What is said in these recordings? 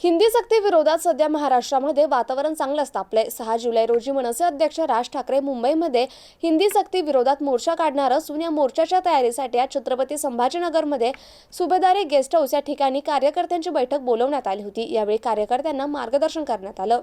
हिंदी सक्ती विरोधात सध्या महाराष्ट्रामध्ये वातावरण चांगलंच तापलंय सहा जुलै रोजी मनसे अध्यक्ष राज ठाकरे मुंबईमध्ये हिंदी सक्ती विरोधात मोर्चा काढणार असून या मोर्चाच्या तयारीसाठी आज छत्रपती संभाजीनगरमध्ये सुभेदारी गेस्ट हाऊस या ठिकाणी कार्यकर्त्यांची बैठक बोलवण्यात आली होती. यावेळी कार्यकर्त्यांना मार्गदर्शन करण्यात आलं.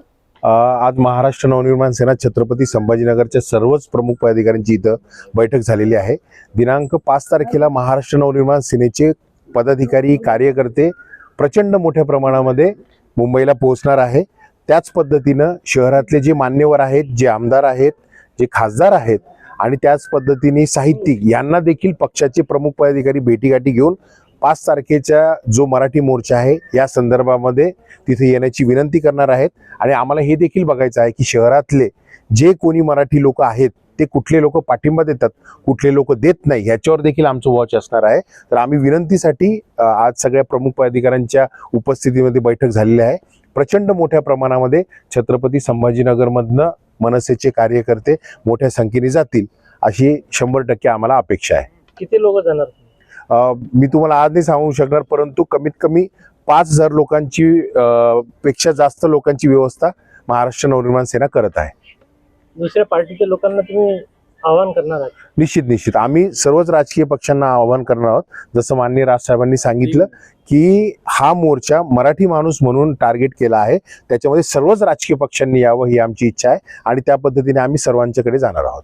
आज महाराष्ट्र नवनिर्माण सेना छत्रपती संभाजीनगरच्या सर्वच प्रमुख पदाधिकाऱ्यांची इथं बैठक झालेली आहे. दिनांक पाच तारखेला महाराष्ट्र नवनिर्माण सेनेचे पदाधिकारी कार्यकर्ते प्रचंड मोठ्या प्रमाणामध्ये मुंबईला पोहोचणार आहे. त्याच पद्धतीनं शहरातले जे मान्यवर आहेत जे आमदार आहेत जे खासदार आहेत आणि त्याच पद्धतीने साहित्यिक यांना देखील पक्षाचे प्रमुख पदाधिकारी भेटीगाठी घेऊन पाच तारखेचा जो मराठी मोर्चा आहे या संदर्भामध्ये तिथे येण्याची विनंती करणार आहेत. आणि आम्हाला हे देखील बघायचं आहे की शहरातले जे कोणी मराठी लोक आहेत ते कुठले लोक पाठिंबा देतात कुठले लोक देत नाही ह्याच्यावर देखील आमचं वॉच असणार आहे. तर आम्ही विनंतीसाठी आज सगळ्या प्रमुख पदाधिकाऱ्यांच्या उपस्थितीमध्ये बैठक झालेली आहे. प्रचंड मोठ्या प्रमाणामध्ये छत्रपती संभाजीनगरमधनं मनसेचे कार्यकर्ते मोठ्या संख्येने जातील अशी शंभर टक्के आम्हाला अपेक्षा आहे. किती लोक जाणार? मी तुम्हाला आज नाही सांगू शकणार परंतु कमीत कमी पाच हजार लोकांची पेक्षा जास्त लोकांची व्यवस्था महाराष्ट्र नवनिर्माण सेना करत आहे. दुसऱ्या पार्टीच्या लोकांना तुम्ही आवाहन करणार आहात. निश्चित निश्चित. आम्ही सर्वच राजकीय पक्षांना आवाहन करणार आहोत. जसं माननीय राजसाहेबांनी सांगितलं की हा मोर्चा मराठी माणूस म्हणून टार्गेट केला आहे. त्याच्यामध्ये सर्वच राजकीय पक्षांनी यावं ही आमची इच्छा आहे आणि त्या पद्धतीने आम्ही सर्वांच्याकडे जाणार आहोत.